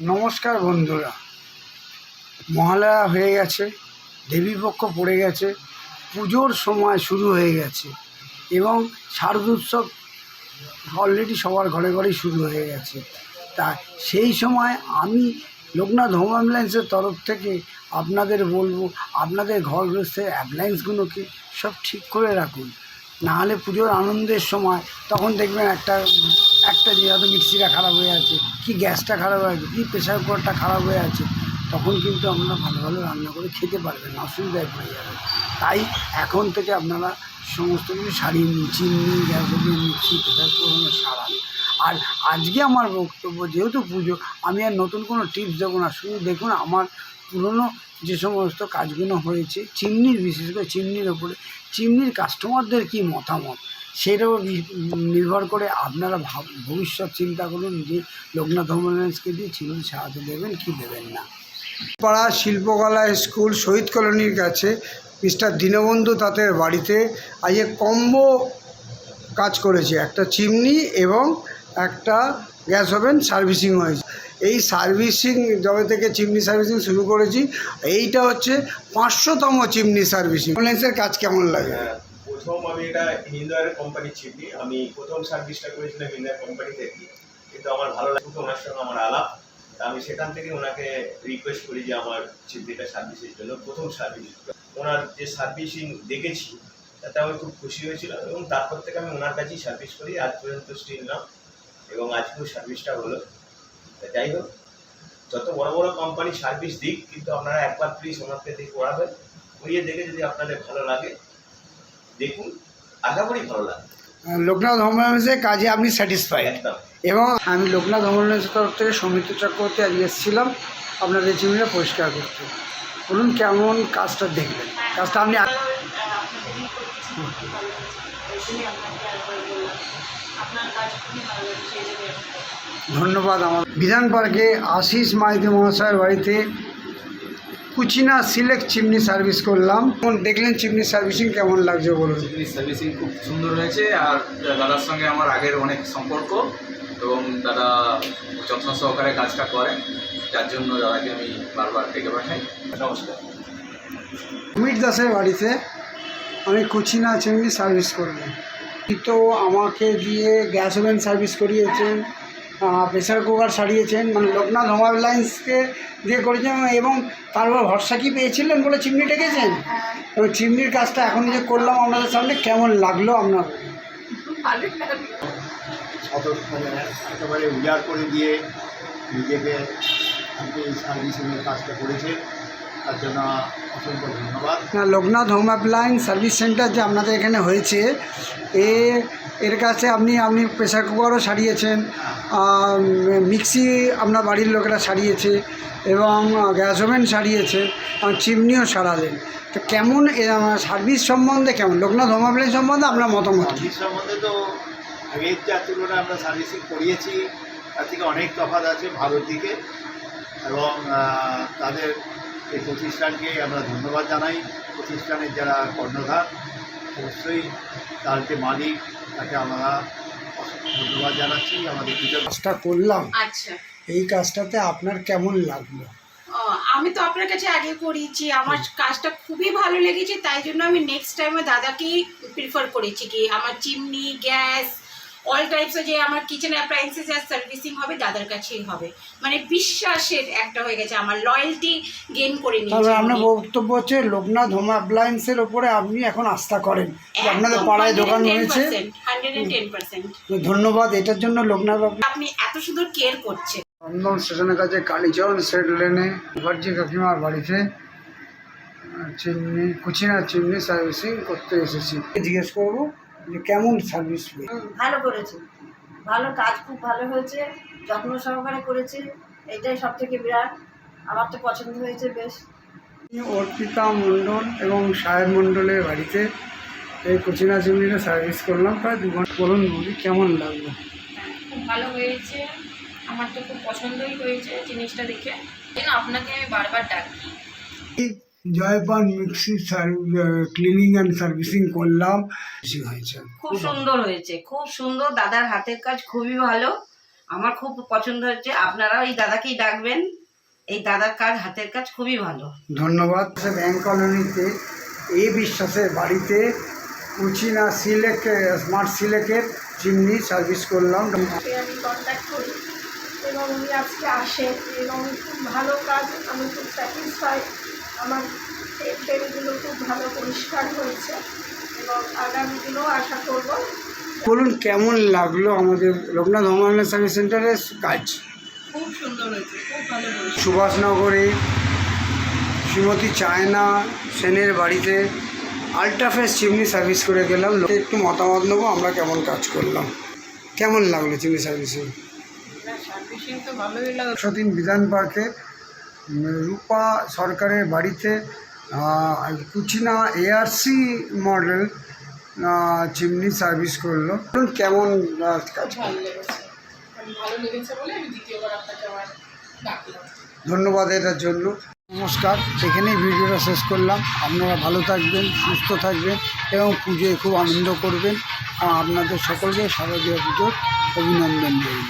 নমস্কার বন্ধুরা। মহালয়া হয়ে গেছে, দেবীপক্ষ পড়ে গেছে, পুজোর সময় শুরু হয়ে গেছে এবং শারদোৎসব অলরেডি সবার ঘরে ঘরেই শুরু হয়ে গেছে। তা সেই সময় আমি লোকনাথ হোম অ্যাম্বুলেন্সের তরফ থেকে আপনাদের বলব, আপনাদের ঘর গৃহস্থের অ্যাপ্লায়েন্সগুলোকে সব ঠিক করে রাখুন। নাহলে পুজোর আনন্দের সময় তখন দেখবেন একটা একটা যে হয়তো মিক্সিটা খারাপ হয়ে আছে, কি গ্যাসটা খারাপ হয়ে আছে, কি প্রেশার কুকারটা খারাপ হয়ে আছে, তখন কিন্তু আপনারা ভালো ভালো রান্না করে খেতে পারবেন, অসুবিধায় পড়ে যাবে তাই এখন থেকে আপনারা সমস্ত কিছু সারিয়ে নিন, চিনি, গ্যাস মিক্সি প্রেশার কুকার সারান আর আজকে আমার বক্তব্য যেহেতু পুজো, আমি আর নতুন কোনো টিপস দেবো না। শুধু দেখুন আমার পুরনো যে সমস্ত কাজগুলো হয়েছে চিমনির বিশেষ করে চিমনির ওপরে চিমনির কাস্টমারদের কি মতামত? সেটাও নির্ভর করে আপনারা ভাব, ভবিষ্যৎ চিন্তা করুন যে লোকনাথ হোমলেন্সকে দিয়ে চিমনি সাহায্য দেবেন কি দেবেন না। পাড়া শিল্পকলা স্কুল শহীদ কলোনির কাছে মিস্টার দীনবন্ধু তাদের বাড়িতে আজকে কম্বো কাজ করেছে। একটা চিমনি এবং একটা গ্যাস ওভেন সার্ভিসিং হয়েছে। এই সার্ভিসিং যবে থেকে চিমনি সার্ভিসিং শুরু করেছি এইটা হচ্ছে পাঁচশোতম চিমনি সার্ভিসিং। অ্যাম্বুলেন্সের কাজ কেমন লাগে? হ্যাঁ, প্রথম আমি এটা হিন্দার কোম্পানির চিমনি আমি প্রথম সার্ভিসটা করেছিলাম হিন্দার কোম্পানি থেকে কিন্তু আমার ভালো লাগে ওনার সঙ্গে আমার আলাপ। আমি সেখান থেকে ওনাকে রিকোয়েস্ট করি যে আমার চিমনিটা সার্ভিসের জন্য প্রথম সার্ভিস। ওনার যে সার্ভিসিং দেখেছি তাতে আমি খুব খুশি হয়েছিলাম এবং তারপর থেকে আমি ওনার কাছেই সার্ভিস করি আজ পর্যন্ত স্টিল নাম এবং আজকেও সার্ভিসটা হলো। যাই হোক যত বড় বড় কোম্পানি সার্ভিস দিক কিন্তু আপনারা একবার প্লিজ ওনাকে দিয়ে করাবেন। করিয়ে দেখে যদি আপনাদের ভালো লাগে দেখুন আশা করি ভালো লাগে লোকনাথ হোমলেন্সের কাজে আপনি স্যাটিসফাইড এবং আমি লোকনাথ হোমলেন্সের তরফ থেকে সমিতি চক্রবর্তী আজকে এসেছিলাম আপনাদের চিমনিটা পরিষ্কার করতে। বলুন কেমন কাজটা দেখবেন কাজটা আপনি ধন্যবাদ আমার। বিধান পার্কে আশিস মাইতি মহাশয়ের বাড়িতে কুচিনা সিলেক্ট চিমনি সার্ভিস করলাম। এখন দেখলেন চিমনি সার্ভিসিং কেমন লাগছে বলুন। জিনিস সার্ভিসিং খুব সুন্দর হয়েছে আর দাদার সঙ্গে আমার আগের অনেক সম্পর্ক এবং দাদা যত্ন সহকারে কাজটা করেন যার জন্য দাদাকে আমি বারবার ডেকে পাঠাই। নমস্কার অমিত দাসের বাড়িতে আমি কুচিনা চিমনি সার্ভিস করব তো আমাকে দিয়ে গ্যাস ওভেন সার্ভিস করিয়েছেন প্রেসার কুকার সারিয়েছেন মানে লোকনাথ হোম অ্যাপ্লায়েন্সকে দিয়ে করেছেন এবং তারপর ভরসা কি পেয়েছিলেন বলে চিমনি ডেকেছেন? এবং চিমনির কাজটা এখন যে করলাম আপনাদের সামনে, কেমন লাগল আপনার? একেবারে উজাড় করে দিয়ে নিজেকে সার্ভিসিংয়ের কাজটা করেছে তার জন্য অসংখ্য ধন্যবাদ। না Loknath home appliance service centre যে আপনাদের এখানে হয়েছে এ এর কাছে আপনি আপনি প্রেসার কুকারও সারিয়েছেন মিক্সি আপনার বাড়ির লোকেরা সারিয়েছে এবং গ্যাস ওভেন সারিয়েছে এবং চিমনিও সারালেন। তো কেমন সার্ভিস সম্বন্ধে কেমন? লোকনাথ হোম অ্যাপ্লায়েন্স সম্বন্ধে আপনার মতামত কী? সম্বন্ধে তো আগের যার তুলনায় আমরা সার্ভিসিং করিয়েছি তার থেকে অনেক তফাৎ আছে ভালোর দিকে এবং তাদের এই প্রতিষ্ঠানকে আমরা ধন্যবাদ জানাই। প্রতিষ্ঠানের যারা কর্ণধার অবশ্যই তার যে মালিক তাকে আমরা ধন্যবাদ জানাচ্ছি। আমাদের কাজটা করলাম। আচ্ছা। এই কাজটাতে আপনার কেমন লাগল? আমি তো আপনার কাছে আগে করিয়েছি আমার কাজটা খুবই ভালো লেগেছে তাই জন্য আমি নেক্সট টাইমে দাদাকেই প্রিফার করেছি কি আমার চিমনি গ্যাস অল টাইপসের যে আমার কিচেন অ্যাপ্লায়েন্সেস আর সার্ভিসিং হবে দাদার কাছেই হবে। মানে বিশ্বাসের একটা হয়ে গেছে আমার লয়্যালটি গেইন করে তবে নিয়েছি আপনার উনি। বক্তব্য হচ্ছে লোকনাথ হোম অ্যাপ্লায়েন্সের ওপরে আপনি এখন আস্থা করেন। যে আপনাদের পাড়ায় দোকান 110%, হয়েছে 110%। ধন্যবাদ এটার জন্য লোকনাথ বাবু। আপনি এত সুন্দর কেয়ার করছেন। চন্দন স্টেশনের কাছে কালীচরণ স্টেট লেনে মুখার্জি কাকিমার বাড়িতে চিমনি কুচিনা চিমনি সার্ভিসিং করতে এসেছি। জিজ্ঞেস করব যে কেমন সার্ভিস পেয়ে ভালো করেছে। ভালো কাজ খুব ভালো হয়েছে যত্ন সহকারে করেছে এটাই সব থেকে বিরাট। আমার তো পছন্দ হয়েছে বেশ। অর্পিতা মণ্ডল এবং সাহেব মণ্ডলের বাড়িতে এই কুচিনা চিমনিটা সার্ভিস করলাম। প্রায় দু ঘণ্টা বলুন বলি কেমন লাগল? খুব ভালো হয়েছে। আমার তো খুব পছন্দই হয়েছে জিনিসটা দেখে। আপনাকে আমি বারবার ডাকি। জয়পান মিক্সি ক্লিনিং অ্যান্ড সার্ভিসিং করলাম। বেশি হয়েছে। খুব সুন্দর হয়েছে খুব সুন্দর। দাদার হাতের কাজ খুবই ভালো। আমার খুব পছন্দ হচ্ছে আপনারাও এই দাদাকেই ডাকবেন। এই দাদার কাজ হাতের কাজ খুবই ভালো। ধন্যবাদ। ব্যাংক কলোনিতে এই বিশ্বাসের বাড়িতে কুচিনা সিলেক স্মার্ট সিলেকের চিমনি সার্ভিস করলাম। আমি কন্ট্যাক্ট করি এবং উনি আজকে আসেন এবং খুব ভালো কাজ আমি খুব স্যাটিসফাই আমার টেবিলগুলো খুব ভালো পরিষ্কার হয়েছে এবং আগামী দিনেও আশা করব বলুন কেমন লাগল আমাদের লোকনাথ হোম সার্ভিস সেন্টারের কাজ? খুব সুন্দর হয়েছে খুব ভালো হয়েছে। সুভাষনগরে শ্রীমতী চায়না সেনের বাড়িতে আল্ট্রাফেস চিমনি সার্ভিস করে গেলাম। লোকে একটু মতামত নেব আমরা কেমন কাজ করলাম। কেমন লাগল চিমনি সার্ভিসিং সার্ভিসিং তো ভালোই লাগল। সতীন বিধান পার্কে রূপা সরকারের বাড়িতে Kutchina ARC model chimney service করল। কেমন কাজ ডাকলাম। ধন্যবাদ এটার জন্য। নমস্কার এখানেই ভিডিওটা শেষ করলাম। আপনারা ভালো থাকবেন সুস্থ থাকবেন এবং পুজোয় খুব আনন্দ করবেন। আর আপনাদের সকলকে শারদীয় পুজোর অভিনন্দন জানাই